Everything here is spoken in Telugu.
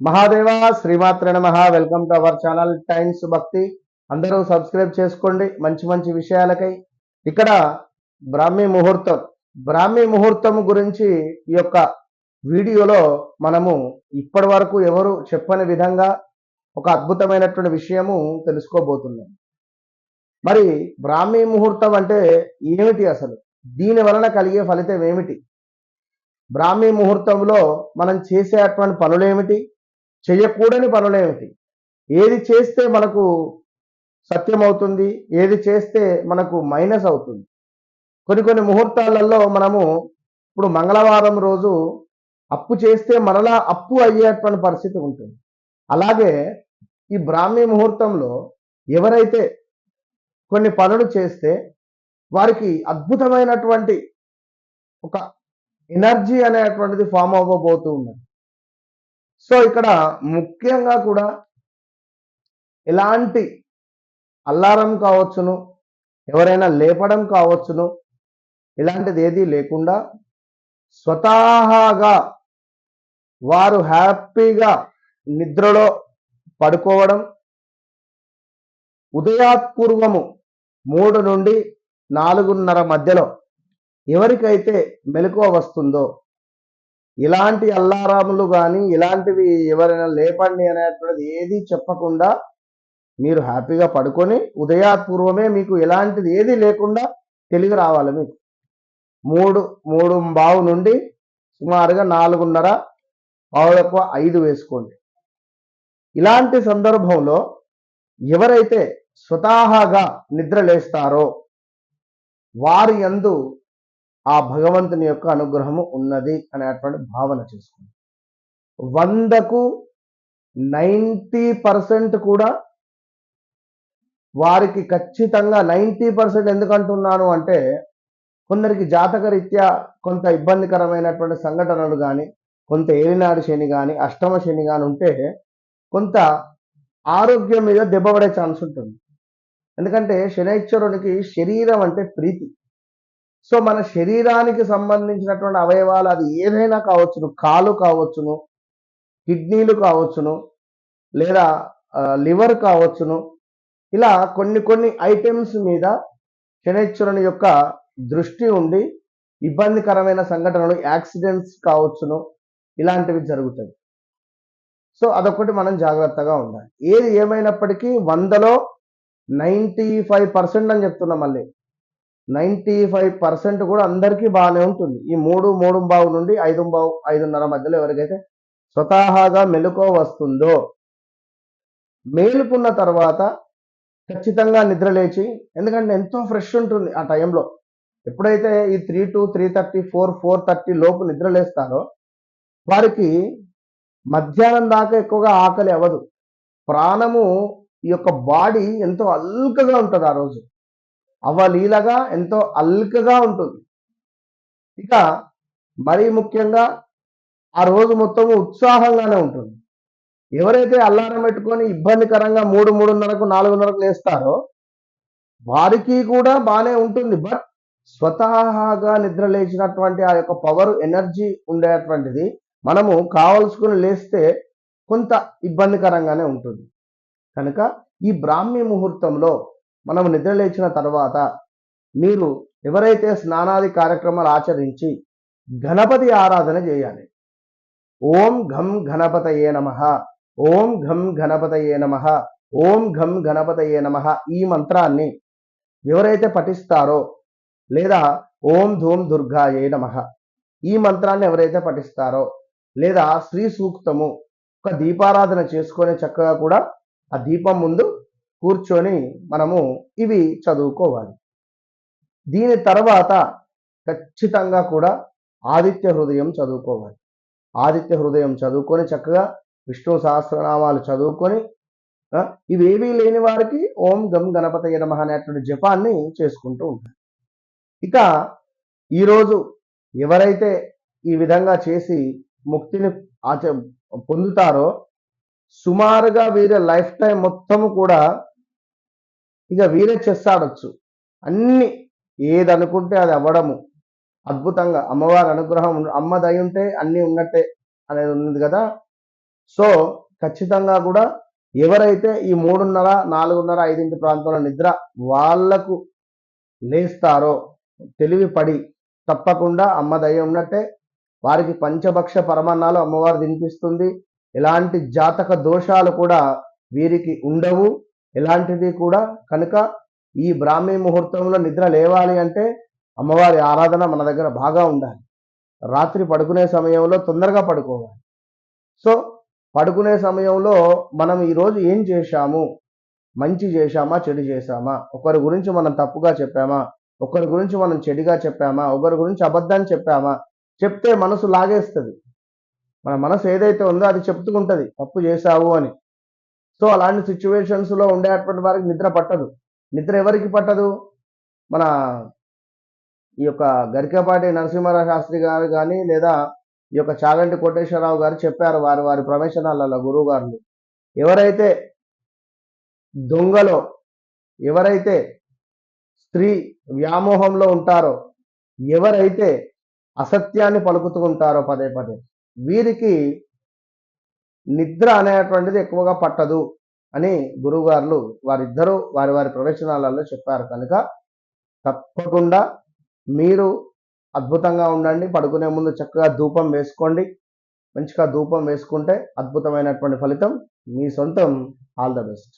మహాదేవ శ్రీమాత్ర నమ. Welcome to our channel Times Bhakti అందరూ సబ్స్క్రైబ్ చేసుకోండి. మంచి మంచి విషయాలకై. ఇక్కడ బ్రాహ్మీ ముహూర్తం. బ్రాహ్మీ ముహూర్తం గురించి ఈ యొక్క వీడియోలో మనము ఇప్పటి వరకు ఎవరు చెప్పని విధంగా ఒక అద్భుతమైనటువంటి విషయము తెలుసుకోబోతున్నాం. మరి బ్రాహ్మీ ముహూర్తం అంటే ఏమిటి అసలు? దీని వలన కలిగే ఫలితం ఏమిటి? బ్రాహ్మీ ముహూర్తంలో మనం చేసేటువంటి పనులేమిటి చేయకూడని పనులేమిటి ఏది చేస్తే మనకు సత్యం అవుతుంది ఏది చేస్తే మనకు మైనస్ అవుతుంది. కొన్ని కొన్ని ముహూర్తాలలో మనము ఇప్పుడు మంగళవారం రోజు అప్పు చేస్తే మరలా అప్పు అయ్యేటువంటి పరిస్థితి ఉంటుంది. అలాగే ఈ బ్రాహ్మీ ముహూర్తంలో ఎవరైతే కొన్ని పనులు చేస్తే వారికి అద్భుతమైనటువంటి ఒక ఎనర్జీ అనేటువంటిది ఫామ్ అవ్వబోతూ ఉన్నది. సో ఇక్కడ ముఖ్యంగా కూడా ఎలాంటి అల్లారం కావచ్చును ఎవరైనా లేపడం కావచ్చును ఇలాంటిది ఏదీ లేకుండా స్వతహాగా వారు హ్యాపీగా నిద్రలో పడుకోవడం ఉదయాత్పూర్వము మూడు నుండి నాలుగున్నర మధ్యలో ఎవరికైతే మెలకువ వస్తుందో ఇలాంటి అల్లారాములు కానీ ఇలాంటివి ఎవరైనా లేపండి అనేటువంటిది ఏది చెప్పకుండా మీరు హ్యాపీగా పడుకొని ఉదయాత్పూర్వమే మీకు ఎలాంటిది ఏది లేకుండా తెలివి రావాలి మీకు. మూడు మూడు బావు నుండి సుమారుగా నాలుగున్నర పావు ఐదు వేసుకోండి. ఇలాంటి సందర్భంలో ఎవరైతే స్వతహాగా నిద్ర లేస్తారో వారి యందు ఆ భగవంతుని యొక్క అనుగ్రహము ఉన్నది అనేటువంటి భావన చేసుకోండి వందకు నైంటీ పర్సెంట్ కూడా వారికి ఖచ్చితంగా నైంటీ పర్సెంట్ ఎందుకంటున్నాను అంటే కొందరికి జాతకరీత్యా కొంత ఇబ్బందికరమైనటువంటి సంఘటనలు కానీ కొంత ఏలినాడు శని కానీ అష్టమ శని కానీ ఉంటే కొంత ఆరోగ్యం మీద దెబ్బపడే ఛాన్స్ ఉంటుంది. ఎందుకంటే శనైశ్వరునికి శరీరం అంటే ప్రీతి. సో మన శరీరానికి సంబంధించినటువంటి అవయవాలు అది ఏదైనా కావచ్చును. కాలు కావచ్చును కిడ్నీలు కావచ్చును లేదా లివర్ కావచ్చును. ఇలా కొన్ని కొన్ని ఐటమ్స్ మీద శనైశ్వరుని యొక్క దృష్టి ఉండి ఇబ్బందికరమైన సంఘటనలు యాక్సిడెంట్స్ కావచ్చును ఇలాంటివి జరుగుతాయి. సో అదొకటి మనం జాగ్రత్తగా ఉండాలి. ఏది ఏమైనప్పటికీ వందలో నైంటీ ఫైవ్ పర్సెంట్ అని చెప్తున్నా మళ్ళీ. నైంటీ ఫైవ్ పర్సెంట్ కూడా అందరికీ బాగానే ఉంటుంది. ఈ మూడు మూడు బావు నుండి ఐదు బావు ఐదున్నర మధ్యలో ఎవరికైతే స్వతహాగా మెలుకో వస్తుందో మేలుకున్న తర్వాత ఖచ్చితంగా నిద్రలేచి ఎందుకంటే ఎంతో ఫ్రెష్ ఉంటుంది ఆ టైంలో. ఎప్పుడైతే ఈ three two three thirty four four thirty లోపు నిద్రలేస్తారో వారికి మధ్యాహ్నం దాకా ఎక్కువగా ఆకలి అవ్వదు. ప్రాణము ఈ యొక్క బాడీ ఎంతో అల్కగా ఉంటుంది ఆ రోజు. అవలీలగా ఎంతో అల్కగా ఉంటుంది. ఇక మరీ ముఖ్యంగా ఆ రోజు మొత్తము ఉత్సాహంగానే ఉంటుంది. ఎవరైతే అల్లారం పెట్టుకొని ఇబ్బందికరంగా మూడు మూడున్నరకు నాలుగున్నరకు లేస్తారో వారికి కూడా బాగానే ఉంటుంది. బట్ స్వతహాగా నిద్ర లేచినటువంటి ఆ యొక్క పవర్ ఎనర్జీ ఉండేటువంటిది మనము కావలసుకుని లేస్తే కొంత ఇబ్బందికరంగానే ఉంటుంది. కనుక ఈ బ్రాహ్మీ ముహూర్తంలో మనం నిద్ర లేచిన తర్వాత మీరు ఎవరైతే స్నానాది కార్యక్రమాలు ఆచరించి గణపతి ఆరాధన చేయాలి. ఓం ఘం గణపతయే నమ. ఓం ఘం గణపతయే నమ. ఓం ఘం గణపతయే నమ ఈ మంత్రాన్ని ఎవరైతే పఠిస్తారో లేదా ఓం ధూమ్ దుర్గాయే నమ ఈ మంత్రాన్ని ఎవరైతే పఠిస్తారో లేదా శ్రీ సూక్తము ఒక దీపారాధన చేసుకొని చక్కగా కూడా ఆ దీపం ముందు కూర్చొని మనము ఇవి చదువుకోవాలి. దీని తర్వాత ఖచ్చితంగా కూడా ఆదిత్య హృదయం చదువుకోవాలి. ఆదిత్య హృదయం చదువుకొని చక్కగా విష్ణు సహస్రనామాలు చదువుకొని ఇవేవీ లేని వారికి ఓం గం గణపతయ నమ అనేటువంటి జపాన్ని చేసుకుంటూ ఉంటారు. ఇక ఈరోజు ఎవరైతే ఈ విధంగా చేసి ముక్తిని ఆచ పొందుతారో సుమారుగా వీరి లైఫ్ టైం మొత్తము కూడా ఇక వీరే చెస్ ఆడొచ్చు. అన్ని ఏది అనుకుంటే అది అవ్వడము. అద్భుతంగా అమ్మవారి అనుగ్రహం అమ్మ దయ ఉంటే అన్నీ ఉన్నట్టే అనేది ఉంది కదా. సో ఖచ్చితంగా కూడా ఎవరైతే ఈ మూడున్నర నాలుగున్నర ఐదింటి ప్రాంతంలో నిద్ర వాళ్ళకు లేస్తారో తెలివి పడి తప్పకుండా అమ్మ దయ ఉన్నట్టే వారికి పంచభక్ష పరమాన్నాలు అమ్మవారు తినిపిస్తుంది. ఎలాంటి జాతక దోషాలు కూడా వీరికి ఉండవు. ఎలాంటిది కూడా కనుక ఈ బ్రాహ్మీ ముహూర్తంలో నిద్ర లేవాలి అంటే అమ్మవారి ఆరాధన మన దగ్గర బాగా ఉండాలి. రాత్రి పడుకునే సమయంలో తొందరగా పడుకోవాలి. సో పడుకునే సమయంలో మనం ఈరోజు ఏం చేశాము? మంచి చేశామా? చెడు చేశామా? ఒకరి గురించి మనం తప్పుగా చెప్పామా? ఒకరి గురించి మనం చెడుగా చెప్పామా? ఒకరి గురించి అబద్ధాన్ని చెప్పామా? చెప్తే మనసు లాగేస్తుంది. మన మనసు ఏదైతే ఉందో అది చెప్తుకుంటుంది తప్పు చేశావు అని. సో అలాంటి సిచ్యువేషన్స్లో ఉండేటువంటి వారికి నిద్ర పట్టదు. నిద్ర ఎవరికి పట్టదు? మన ఈ యొక్క గరికపాటి నరసింహారావు శాస్త్రి గారు కానీ లేదా ఈ యొక్క చాగంటి కోటేశ్వరరావు గారు చెప్పారు వారి వారి ప్రవేశనాలలో గురువు గారు. ఎవరైతే దొంగలో ఎవరైతే స్త్రీ వ్యామోహంలో ఉంటారో ఎవరైతే అసత్యాన్ని పలుకుతూ ఉంటారో పదే పదే వీరికి నిద్ర అనేటువంటిది ఎక్కువగా పట్టదు అని గురువుగారులు వారిద్దరూ వారి వారి ప్రవచనాలలో చెప్పారు. కనుక తప్పకుండా మీరు అద్భుతంగా ఉండండి. పడుకునే ముందు చక్కగా ధూపం వేసుకోండి. మంచిగా ధూపం వేసుకుంటే అద్భుతమైనటువంటి ఫలితం మీ సొంతం. All the best.